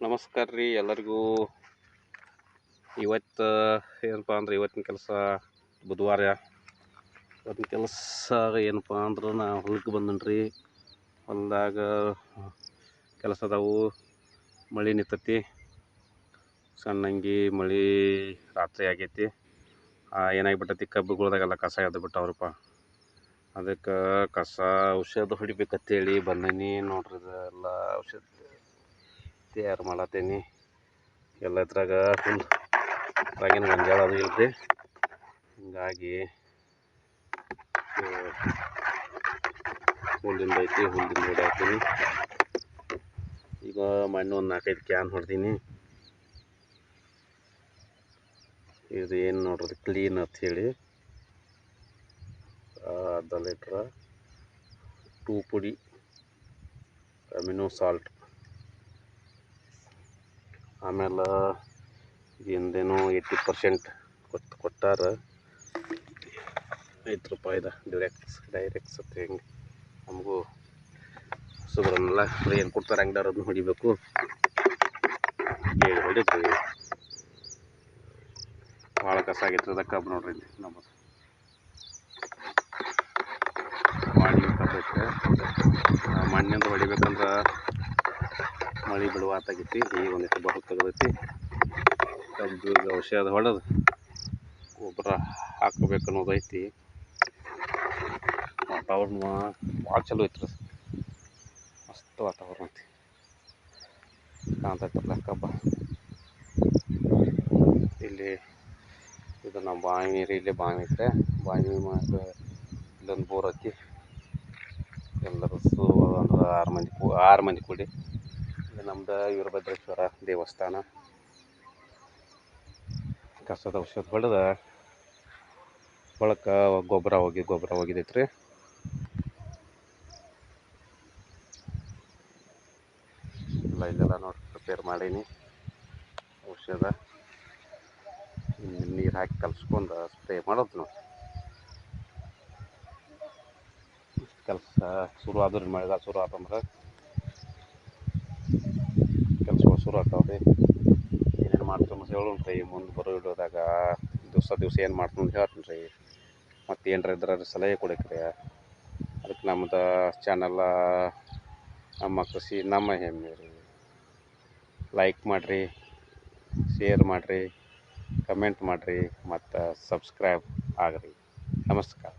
ನಮಸ್ಕಾರ ರೀ ಎಲ್ಲರಿಗೂ. ಇವತ್ತು ಏನಪ್ಪ ಅಂದ್ರೆ ಇವತ್ತಿನ ಕೆಲಸ ಬುಧವಾರ. ಇವತ್ತಿನ ಕೆಲಸ ಏನಪ್ಪ ಅಂದ್ರೆ ನಾ ಹೊಲಕ್ಕೆ ಬಂದನು ರೀ. ಹೊಲದಾಗ ಕೆಲಸ ಅದಾವು. ಮಳೆ ನಿಂತತಿ. ಸಣ್ಣಂಗಿ ಮಳೆ ರಾತ್ರಿ ಆಗೈತಿ. ಏನಾಗಿಬಿಟ್ಟೈತಿ ಕಬ್ಬುಗಳ್ದಾಗೆಲ್ಲ ಕಸ ಎದ್ದು ಬಿಟ್ಟವ್ರಪ್ಪ. ಅದಕ್ಕೆ ಕಸ ಔಷಧ ಹೊಡಿಬೇಕಂತೇಳಿ ಬಂದನಿ ನೋಡ್ರಿ ಇದೆಲ್ಲ ಔಷಧ. ತಯಾರು ಮಾಡತ್ತೀನಿ? ಎಲ್ಲ ಇದ್ರಾಗ ಫುಲ್ ರಾಗಿನ ಗೊಂಜಾಳ ಅದು ಇಲ್ರಿ. ಹಿಂಗಾಗಿ ಹುಲ್ಲಿಂದ ಐತಿ, ಹುಲ್ಲಿಂದ ಹೊಡ್ಯಾತೀನಿ. ಈಗ ಮಣ್ಣು ಒಂದು ನಾಲ್ಕೈದು ಕ್ಯಾನ್ ಹೊಡ್ದೀನಿ. ಇದು ಏನು ನೋಡ್ರಿ ಕ್ಲೀನ್ ಅಂತ ಹೇಳಿ. ಅರ್ಧ ಲೀಟ್ರ ಟೂ ಪುಡಿ ಅಮಿನೋ ಸಾಲ್ಟ್ ಆಮೇಲೆ ಹಿಂದೇನೋ ಏಯ್ಟಿ ಪರ್ಸೆಂಟ್ ಕೊಟ್ಟು ಕೊಟ್ಟಾರ. ಐದು ರೂಪಾಯಿದ ಡಿರೆಕ್ಟ್ಸ್ ಡೈರೆಕ್ಟ್ಸ್ ಅಂತ ಹೆಂಗೆ. ನಮಗೂ ಹೊಸಬ್ರನ್ನೆಲ್ಲ ಏನು ಕೊಡ್ತಾರೆ ಅಂಗಡಿಯವ್ರು ಅದನ್ನು ಹೊಡಿಬೇಕು. ಹೇಳಿ ಹೊಡಿದ್ರಿ ಭಾಳ ಕಸ ಆಗೈತೆ ಅದಕ್ಕೆ ನೋಡ್ರಿ ಇಲ್ಲಿ ಮಾಡಿ ಮಣ್ಣಿಂದ ಹೊಡಿಬೇಕಂದ್ರೆ ಮಳೆ ಬಿಡುವಾತಾಗೈತಿ ಈಗ ಒಂದಿಷ್ಟು ಬರು ತೆಗೆದೈತಿ. ಕಬ್ಬು ಈಗ ಔಷಧ ಹೊಡೆದು ಗೊಬ್ಬರ ಹಾಕಬೇಕು ಅನ್ನೋದೈತಿ ವಾತಾವರಣ ಭಾಳ ಚಲೋ ಐತ್ರಿ. ಮಸ್ತ್ ವಾತಾವರಣ ಐತಿ. ಕಾಣ್ತೈತಲ್ಲ ಕಬ್ಬ. ಇಲ್ಲಿ ಇದು ನಮ್ಮ ಬಾವಿ ನೀರು ಇಲ್ಲೇ ಬಾವಿ ಐತೆ ಬಾವಿ ಮ್ಯಾಗ ಇಲ್ಲೊಂದು ಬೋರ್ ಐತಿ. ಎಲ್ಲರೂ ಸು ಅಂದ್ರೆ ಆರು ಮಂದಿ ಕೂ ಆರು ಮಂದಿ ಕೂಡಿ ನಮ್ದು ವೀರಭದ್ರೇಶ್ವರ ದೇವಸ್ಥಾನ. ಕಸದ ಔಷಧ ಹೊಡೆದ ಬಳಕ ಗೊಬ್ಬರ ಹೋಗಿ, ಗೊಬ್ಬರ ಹೋಗಿದೈತ್ರಿ. ಇದೆಲ್ಲ ಇಲ್ಲೆಲ್ಲ ನೋಡಿ ಪ್ರಿಪೇರ್ ಮಾಡೀನಿ. ಔಷಧ. ನೀರು ಹಾಕಿ ಕಲ್ಸ್ಕೊಂಡು ಸ್ಪ್ರೇ ಮಾಡೋದು ನೋಡಿ. ಕೆಲಸ ಶುರು ಆದ್ರೆ ಮಳೆಗಾಲ ಶುರು ಆತಂದ್ರೆ ಶುರು ಆಗ್ತಾವೆ ಏನೇನು ಮಾಡ್ತೀನಿ ಹೇಳೋಣ ರೀ ಮುಂದೆ ಬರೋ ವಿಡಿಯೋದಾಗ ದಿವಸ ದಿವಸ ಏನು ಮಾಡ್ತೀನಿ ಹೇಳ್ತೀನಿ ರೀ. ಮತ್ತು ಏನರ ಇದ್ರೆ ಸಲಹೆ ಕೊಡಕ್ರಿ. ಅದಕ್ಕೆ ನಮ್ದು ಚಾನಲ್ಲ ನಮ್ಮ ಕೃಷಿ, ನಮ್ಮ ಹೆಮ್ಮೆ ರೀ. ಲೈಕ್ ಮಾಡಿರಿ ಶೇರ್ ಮಾಡಿರಿ ಕಮೆಂಟ್ ಮಾಡಿರಿ, ಮತ್ತು ಸಬ್ಸ್ಕ್ರೈಬ್ ಆಗ್ರಿ. ನಮಸ್ಕಾರ.